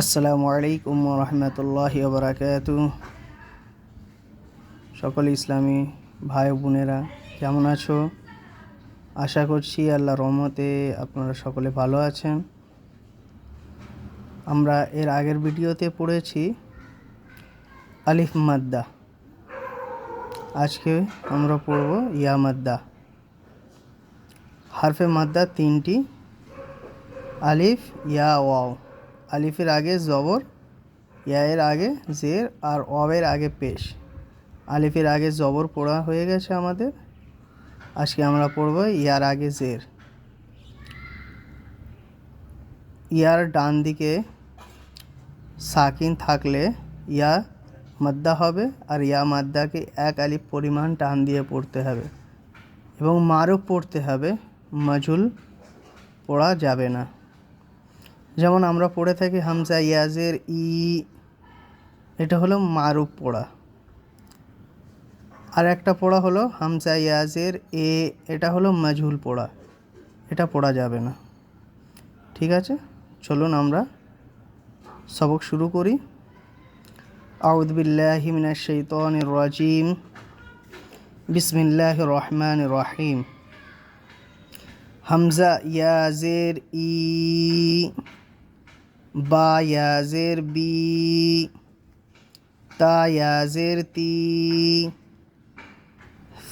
আসসালামু আলাইকুম রহমতুল্লাহ বারাকাত সকল ইসলামী ভাই বোনেরা, কেমন আছো? আশা করছি আল্লাহ রহমতে আপনারা সকলে ভালো আছেন। আমরা এর আগের ভিডিওতে পড়েছি আলিফ মাদ্দা। আজকে আমরা পড়ব ইয়া মাদ্দা। হারফে মাদ্দা তিনটি, আলিফ, ইয়া, ওয়াও। আলিফের আগে জবর, ইয়ায়ের আগে জের আর অবের আগে পেশ। আলিফের আগে জবর পড়া হয়ে গেছে আমাদের। আজকে আমরা পড়ব ইয়ার আগে জের। ইয়ার ডান দিকে সাকিন থাকলে ইয়া মাদ্দা হবে আর ইয়া মাদ্দাকে এক আলিফ পরিমাণ টান দিয়ে পড়তে হবে এবং মারুফ পড়তে হবে। মাজুল পড়া যাবে না। যেমন আমরা পড়ে থাকি হামজা ইয়াজের ই, এটা হলো মারুপ পড়া। আর একটা পড়া হলো হামজা ইয়াজের এ, এটা হলো মাজহুল পড়া। এটা পড়া যাবে না। ঠিক আছে? চলুন আমরা সবক শুরু করি। আউদ বিল্লাহি মিনাশ রাজিম। বিসমিল্লাহির রহমানির রহিম। হামজা ইয়াজের ই با یا زیر بی تا یا زیر تی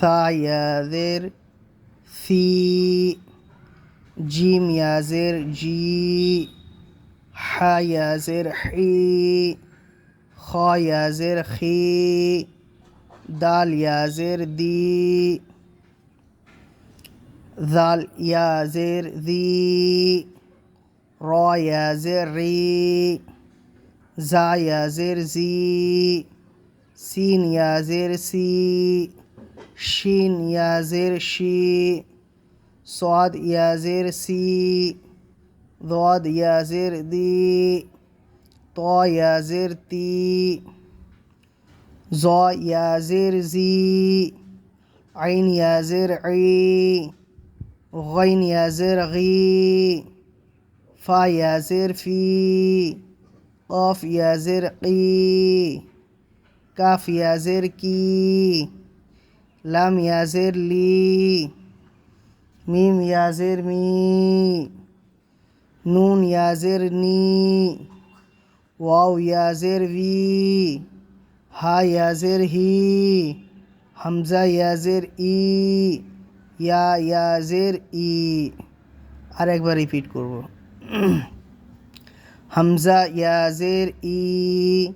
ثا یا زیر ثی جیم یا زیر جی ح یا زیر حی خا یا زیر خی دال یا زیر دی ذال یا زیر ذی را یا زر ری زا یا زر زی سین یا زر سی شین یا زر شی صاد یا زر سی ضاد یا زر دی طا یا زر تی زا یا زر زی عین یا زر عی غین یا زر غی फ़ा याज़िर फ़ी क़ौफ़ याज़िर की काफ़ याज़िर की लाम याज़िर ली meme याज़िर me Noon याज़िर knee wow याज़िर we हा याज़िर ही हमज़ा याज़िर ई या याज़िर ई আর একবার রিপিট করবো। همزة يا زير إي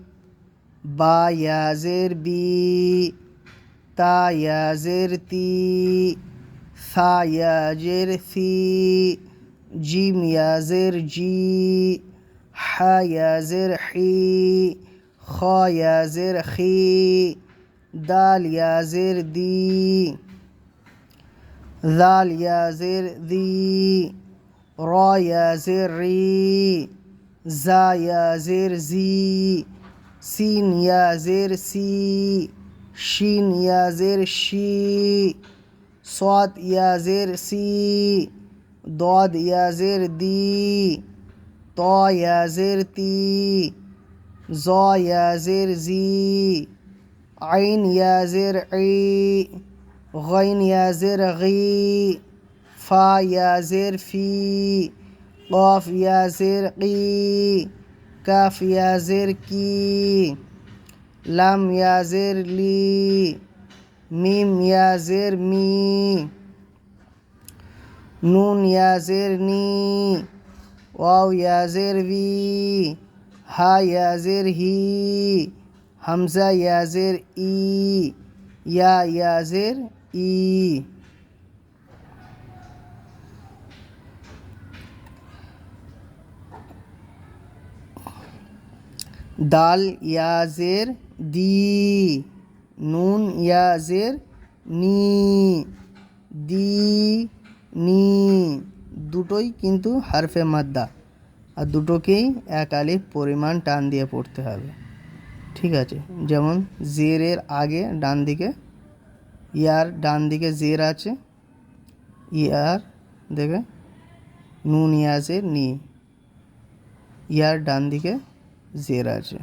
با يا زير بي تا يا زير تي ثا يا زير ثي جيم يا زير جي حا يا زير حي خا يا زير خي دال يا زير دي ذال يا زير ذي را یا زیر ری زا یا زیر زی سین یا زیر سی شین یا زیر شی صاد یا زیر سی داد یا زیر دی تا یا زیر تی زا یا زیر زی عین یا زیر عی غین یا زیر غی ফা ইয়াজের ফি কফ ইয়াজের কি কাফ ইয়াজের কি লাম ইয়াজের লি মিম ইয়াজের মি নুন ইয়াজের নি ওয়াও ইয়াজের ভি হা ইয়াজের হি হামজা ইয়াজের ই ইয়া ইয়াজের ই দাল ইয়াজের দি, নুন ইয়াজের নি, দি, নি, দুটোই কিন্তু হারফে মাদ্দা। আর দুটোকেই এক আলিফ পরিমাণ টান দিয়ে পড়তে হবে। ঠিক আছে? যেমন জেরের আগে ডান দিকে, ইয়ার ডান দিকে জের আছে, ইয়ার দেখে নুন ইয়াজের নি, ইয়ার ডান দিকে जेरा છે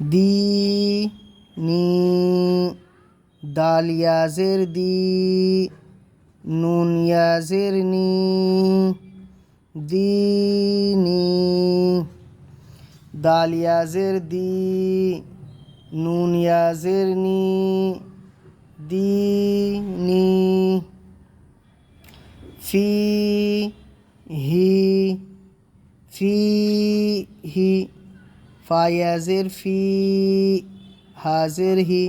દી ની दाल या जेर दी, नून या जेरनी दीनी दाल या जेर दी, नून या जेरनी दीनी फ़ी, ही, फ़ी হি ফায়াজের ফি হাজের হি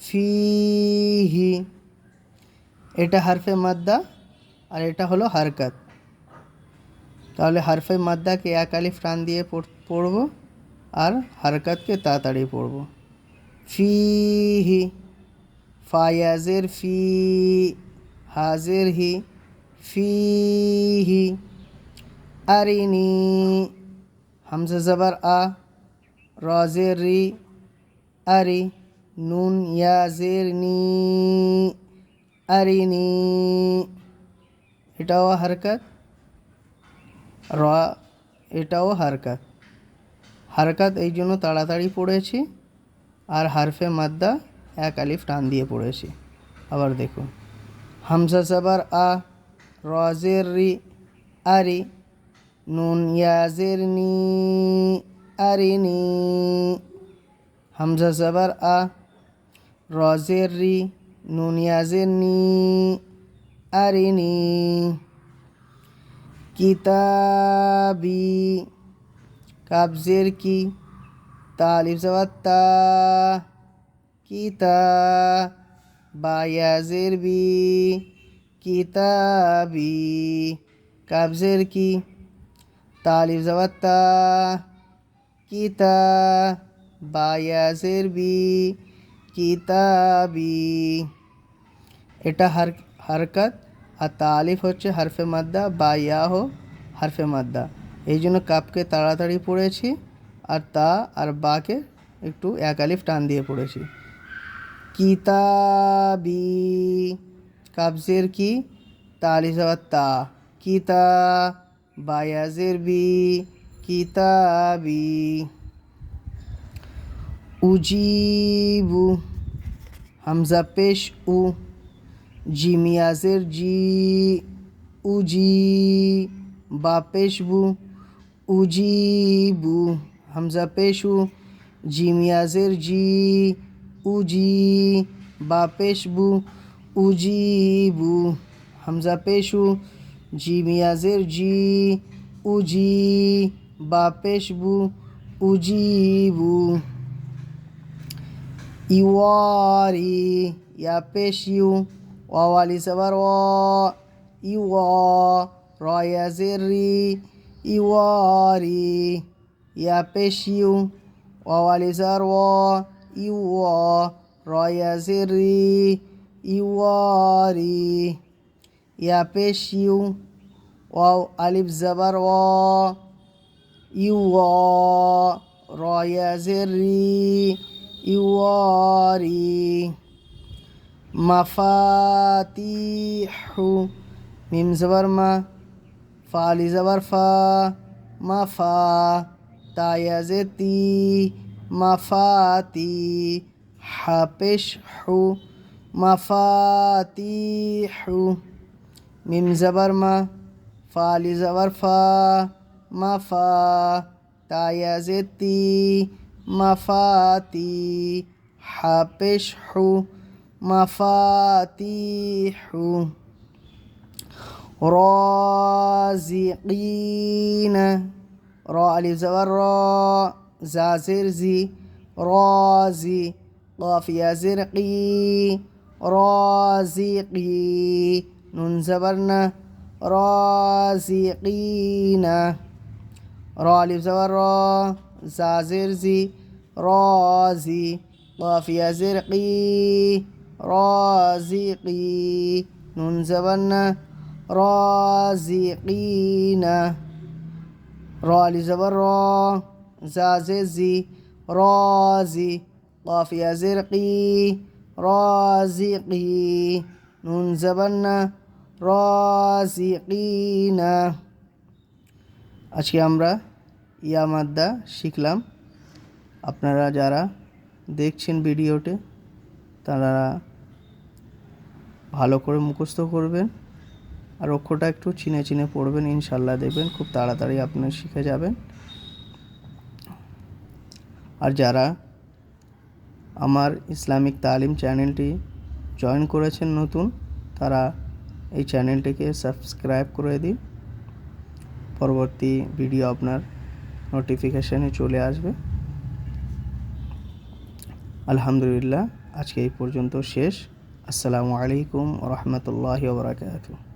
ফি হি এটা হারফে মাদ্দা আর এটা হলো হারকাত তাহলে হারফে মাদ্দাকে এক আলিফ টান দিয়ে পড়- পড়ব আর হারকাতকে তাড়াতাড়ি পড়ব ফি হি ফায়াজের ফি হাজের হি ফি হি আরিনি হামজা জবর আ রজের রি আরি নুন ইয়াজের নি এটাও হারকাত। র, এটাও হারকাত। হারকাত এই জন্য তাড়াতাড়ি পড়েছি আর হারফে মাদ্দা এক আলিফ টান দিয়ে পড়েছি। আবার দেখুন। হামজা জবর আ, রজের রি, আরি নুন ইয়াজের নি আরিনি হামজা জবর আ, রজের রি, নুন ইয়াজের নি আরিনি কিতাবি কাবজের কি তালিফ জবাত তা। কিতা বায়াজের বি, কিতাবি কাবজের কি। জবাত তা কিতা বায়াজের বি কিতাবি। এটা হার হারকাত। আর তালিফ হচ্ছে হারফে মাদ্দা বা ইয়া হো হারফে মাদ্দা। এই জন্য কাপকে তাড়াতাড়ি পড়েছি, আর তা আর বাকে একটু এক আলিফ টান দিয়ে পড়েছি। কিতাবি। কাবজের কি? তালিফ তা কিতা বায়াজের বি কিতাবি উজিবু হামজা পেশ উ জিমিয়াজের জি উজি বা পেশবু উজিবু হামজা পেশু জিমিয়াজের জি উজি বা পেশবু উজিবু Hamza পেশু Jimiazerdi, Uji, Bapeshbu, Ujibu, Iwari, Yapeshiu, Wawali Sabaro, Iwa, Royazeri, Iwari, Yapeshiu, Wawali Sarwa, Iwa, Royazeri, Iwari. یا پیش یو واو ألف زبر وا یو وا را یا زری یواری مفاتیح میم زبر ما. فعلی زبر فا. مفا. تا یا زتی مفاتی حپش حو مفاتیح ميم زبر ما فا لزبر فا ما فا تا يا زيتي فاتي حبش حو مفاتيح رازقين را ألف زبر را زا زرزي رازي قاف يا زرقي رازقي نون زبرنا رازقين. را زبر را زازر زي رازي. قاف يا زرقي رازقي. نون زبرنا رازقين. را زبر را زازر زي رازي. قاف يا زرقي رازقي. نون زبرنا রাজিকিনা। আজকে আমরা ইয়া মাদ্দা শিখলাম। আপনারা যারা দেখছেন ভিডিওতে, তারা ভালো করে মুখস্থ করবেন আর অক্ষরটা একটু চিনে চিনে পড়বেন ইনশাল্লাহ দেবেন খুব তাড়াতাড়ি আপনি শিখে যাবেন। আর যারা আমার ইসলামিক তালিম চ্যানেলটি জয়েন করেছেন নতুন, তারা এই চ্যানেলটিকে সাবস্ক্রাইব করে দিন। পরবর্তী ভিডিও আপনার নোটিফিকেশানে চলে আসবে। আলহামদুলিল্লাহ, আজকে এই পর্যন্ত শেষ। আসসালামু আলাইকুম রহমতুল্লাহ বারকাতুহ।